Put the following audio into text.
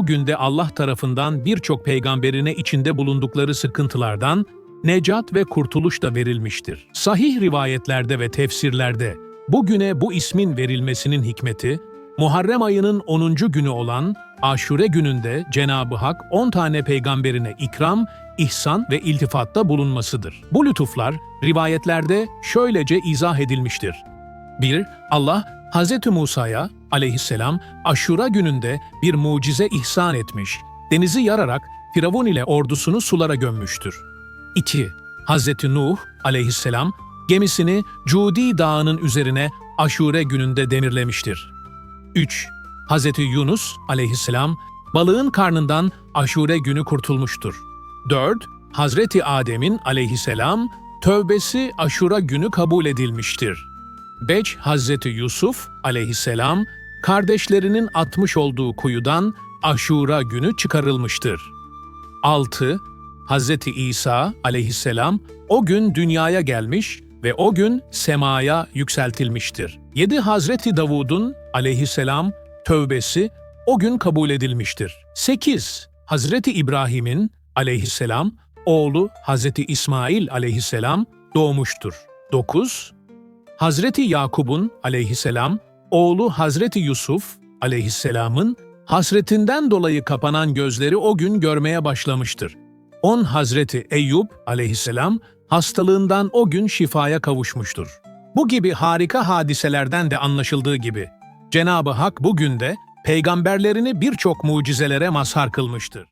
bugün de Allah tarafından birçok peygamberine içinde bulundukları sıkıntılardan necat ve kurtuluş da verilmiştir. Sahih rivayetlerde ve tefsirlerde bugüne bu ismin verilmesinin hikmeti, Muharrem ayının 10. günü olan Aşure gününde Cenab-ı Hak 10 tane peygamberine ikram, ihsan ve iltifatta bulunmasıdır. Bu lütuflar rivayetlerde şöylece izah edilmiştir. 1. Allah Hz. Musa'ya aleyhisselam Aşura gününde bir mucize ihsan etmiş, denizi yararak Firavun ile ordusunu sulara gömmüştür. 2. Hz. Nuh aleyhisselam gemisini Cudi Dağı'nın üzerine Aşure gününde demirlemiştir. 3. Hz. Yunus aleyhisselam balığın karnından Aşure günü kurtulmuştur. 4. Hazreti Adem'in aleyhisselam tövbesi Aşura günü kabul edilmiştir. 5. Hazreti Yusuf aleyhisselam kardeşlerinin atmış olduğu kuyudan Aşura günü çıkarılmıştır. 6. Hazreti İsa aleyhisselam o gün dünyaya gelmiş ve o gün semaya yükseltilmiştir. 7. Hazreti Davud'un aleyhisselam tövbesi o gün kabul edilmiştir. 8. Hazreti İbrahim'in aleyhisselam oğlu Hazreti İsmail aleyhisselam doğmuştur. 9. Hazreti Yakub'un aleyhisselam oğlu Hazreti Yusuf aleyhisselamın hasretinden dolayı kapanan gözleri o gün görmeye başlamıştır. 10 Hazreti Eyüp aleyhisselam hastalığından o gün şifaya kavuşmuştur. Bu gibi harika hadiselerden de anlaşıldığı gibi Cenab-ı Hak bugün de peygamberlerini birçok mucizelere mazhar kılmıştır.